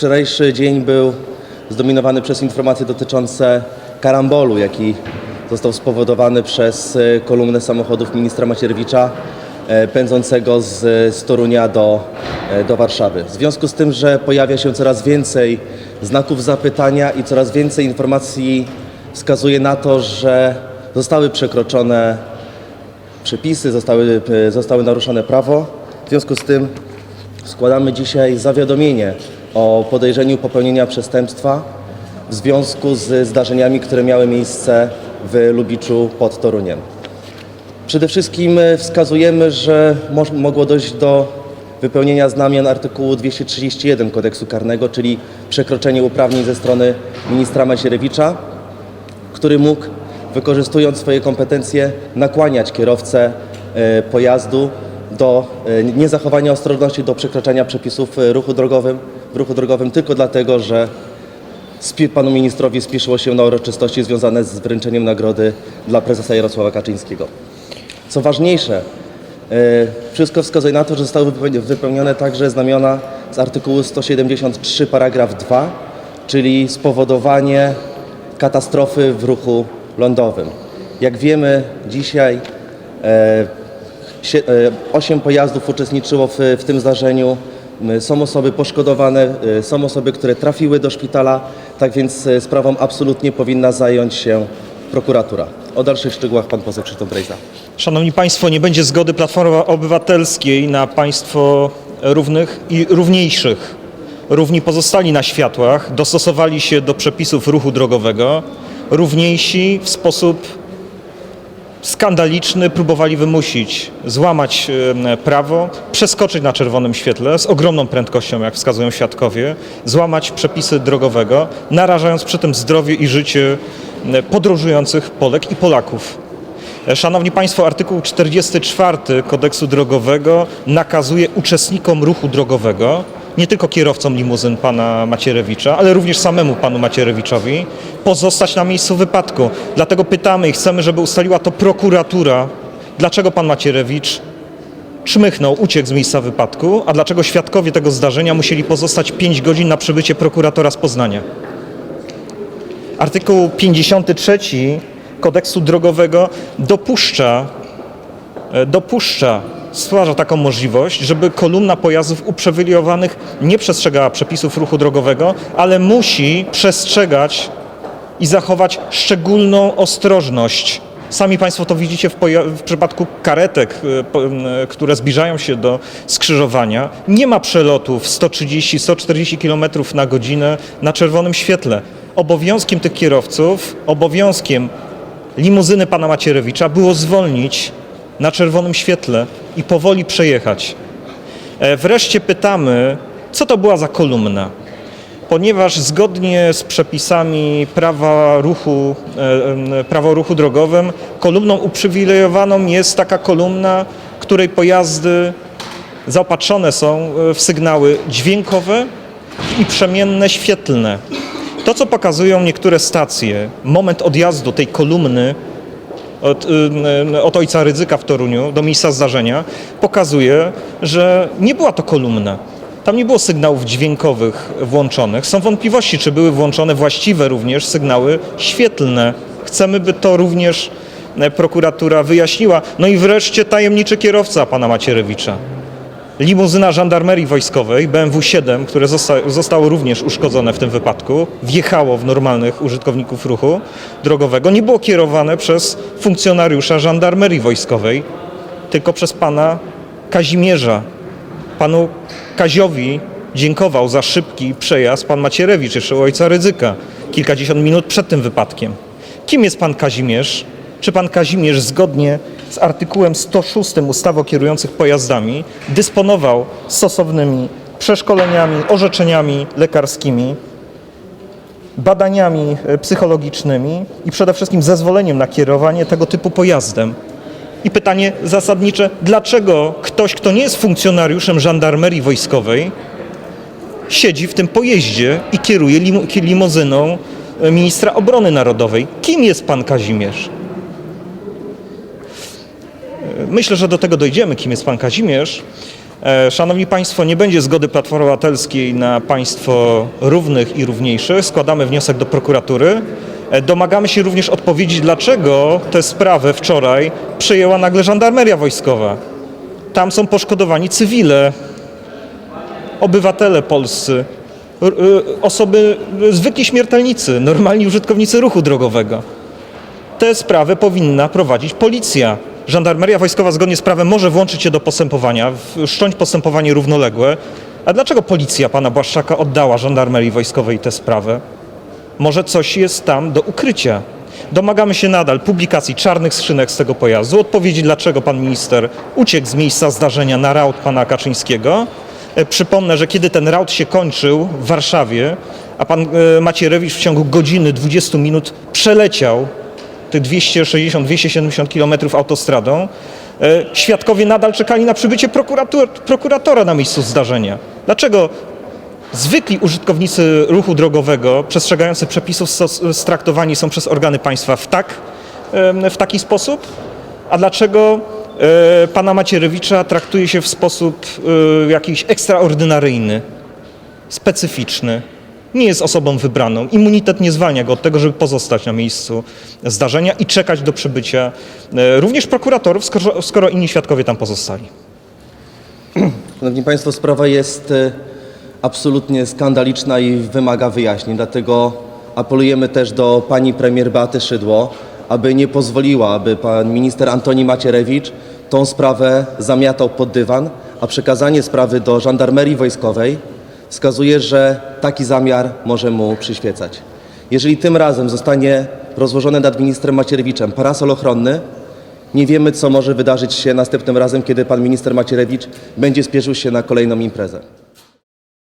Wczorajszy dzień był zdominowany przez informacje dotyczące karambolu, jaki został spowodowany przez e, kolumnę samochodów ministra Macierewicza e, pędzącego z, z Torunia do, e, do Warszawy. W związku z tym, że pojawia się coraz więcej znaków zapytania i coraz więcej informacji wskazuje na to, że zostały przekroczone przepisy, zostały, zostały naruszone prawo. W związku z tym składamy dzisiaj zawiadomienie o podejrzeniu popełnienia przestępstwa w związku z zdarzeniami, które miały miejsce w Lubiczu pod Toruniem. Przede wszystkim e, wskazujemy, że mogło dojść do wypełnienia znamion artykułu 231 kodeksu karnego, czyli przekroczenie uprawnień ze strony ministra Macierewicza, który mógł, wykorzystując swoje kompetencje, nakłaniać kierowcę e, pojazdu do e, niezachowania ostrożności, do przekraczania przepisów ruchu drogowym, w ruchu drogowym tylko dlatego, że panu ministrowi spieszyło się na uroczystości związane z wręczeniem nagrody dla prezesa Jarosława Kaczyńskiego. Co ważniejsze, e, wszystko wskazuje na to, że zostały wypełni- wypełnione także znamiona z artykułu 173 paragraf 2, czyli spowodowanie katastrofy w ruchu lądowym. Jak wiemy, dzisiaj e, e, osiem pojazdów uczestniczyło w tym zdarzeniu. M, Są osoby poszkodowane, e, są osoby, które trafiły do szpitala, tak więc e, sprawą absolutnie powinna zająć się prokuratura. O dalszych szczegółach pan poseł Krzysztof Brejza. Szanowni Państwo, nie będzie zgody Platformy Obywatelskiej na państwo równych i równiejszych. Równi pozostali na światłach, dostosowali się do przepisów ruchu drogowego. Równiejsi w sposób skandaliczny próbowali wymusić, złamać e, prawo, przeskoczyć na czerwonym świetle z ogromną prędkością, jak wskazują świadkowie, złamać przepisy drogowego, narażając przy tym zdrowie i życie podróżujących Polek i Polaków. E, Szanowni Państwo, artykuł 44 kodeksu drogowego nakazuje uczestnikom ruchu drogowego, nie tylko kierowcom limuzyn pana Macierewicza, ale również samemu panu Macierewiczowi, pozostać na miejscu wypadku. Dlatego pytamy i chcemy, żeby ustaliła to prokuratura, dlaczego pan Macierewicz czmychnął, uciekł z miejsca wypadku, a dlaczego świadkowie tego zdarzenia musieli pozostać 5 godzin na przybycie prokuratora z Poznania. Artykuł 53 kodeksu drogowego dopuszcza, e, dopuszcza, stwarza taką możliwość, żeby kolumna pojazdów uprzywilejowanych nie przestrzegała przepisów ruchu drogowego, ale musi przestrzegać i zachować szczególną ostrożność. Sami Państwo to widzicie w, w przypadku karetek, m, e, które zbliżają się do skrzyżowania. Nie ma przelotów 130-140 km na godzinę na czerwonym świetle. Obowiązkiem tych kierowców, obowiązkiem limuzyny pana Macierewicza było zwolnić na czerwonym świetle i powoli przejechać. E, Wreszcie pytamy, co to była za kolumna? ponieważ zgodnie z przepisami prawa ruchu, e, prawa ruchu drogowym, kolumną uprzywilejowaną jest taka kolumna, której pojazdy zaopatrzone są e, w sygnały dźwiękowe i przemienne świetlne. To, co pokazują niektóre stacje, moment odjazdu tej kolumny od, od ojca Rydzyka w Toruniu do miejsca zdarzenia pokazuje, że nie była to kolumna. Tam nie było sygnałów dźwiękowych włączonych. Są wątpliwości, czy były włączone właściwe również sygnały świetlne. Chcemy, by to również e, prokuratura wyjaśniła. No i wreszcie tajemniczy kierowca pana Macierewicza. Limuzyna żandarmerii wojskowej BMW 7, które zosta zostało również uszkodzone w tym wypadku, wjechało w normalnych użytkowników ruchu drogowego, nie było kierowane przez funkcjonariusza żandarmerii wojskowej, tylko przez pana Kazimierza. Panu Kaziowi dziękował za szybki przejazd pan Macierewicz, jeszcze u ojca Rydzyka, kilkadziesiąt minut przed tym wypadkiem. Kim jest pan Kazimierz? Czy pan Kazimierz zgodnie z artykułem 106 ustawy o kierujących pojazdami dysponował stosownymi przeszkoleniami, orzeczeniami lekarskimi, badaniami e, psychologicznymi i przede wszystkim zezwoleniem na kierowanie tego typu pojazdem? I pytanie zasadnicze, dlaczego ktoś, kto nie jest funkcjonariuszem żandarmerii wojskowej, siedzi w tym pojeździe i kieruje lim limuzyną e, ministra obrony narodowej? Kim jest pan Kazimierz? Myślę, że do tego dojdziemy, kim jest pan Kazimierz. E, Szanowni Państwo, nie będzie zgody Platformy Obywatelskiej na państwo równych i równiejszych. Składamy wniosek do prokuratury. E, Domagamy się również odpowiedzi, dlaczego tę sprawę wczoraj przejęła nagle żandarmeria wojskowa. Tam są poszkodowani cywile, obywatele polscy, y, osoby, y, zwykli śmiertelnicy, normalni użytkownicy ruchu drogowego. Tę sprawę powinna prowadzić policja. Żandarmeria wojskowa zgodnie z prawem może włączyć się do postępowania, wszcząć postępowanie równoległe. A dlaczego policja pana Błaszczaka oddała żandarmerii wojskowej tę sprawę? Może coś jest tam do ukrycia. Domagamy się nadal publikacji czarnych skrzynek z tego pojazdu, odpowiedzi dlaczego pan minister uciekł z miejsca zdarzenia na raut pana Kaczyńskiego. E, Przypomnę, że kiedy ten raut się kończył w Warszawie, a pan e, Macierewicz w ciągu godziny 20 minut przeleciał tych 260-270 km autostradą, e, świadkowie nadal czekali na przybycie prokurator, prokuratora na miejscu zdarzenia. Dlaczego Zwykli użytkownicy ruchu drogowego przestrzegający przepisów straktowani są przez organy państwa w, tak, w taki sposób? A dlaczego e, pana Macierewicza traktuje się w sposób e, jakiś ekstraordynaryjny, specyficzny? Nie jest osobą wybraną. Immunitet nie zwalnia go od tego, żeby pozostać na miejscu zdarzenia i czekać do przybycia e, również prokuratorów, skoro, skoro inni świadkowie tam pozostali. Szanowni Państwo, sprawa jest e, absolutnie skandaliczna i wymaga wyjaśnień, dlatego apelujemy też do pani premier Beaty Szydło, aby nie pozwoliła, aby pan minister Antoni Macierewicz tą sprawę zamiatał pod dywan, a przekazanie sprawy do żandarmerii wojskowej wskazuje, że taki zamiar może mu przyświecać. Jeżeli tym razem zostanie rozłożony nad ministrem Macierewiczem parasol ochronny, nie wiemy, co może wydarzyć się następnym razem, kiedy pan minister Macierewicz będzie spieszył się na kolejną imprezę.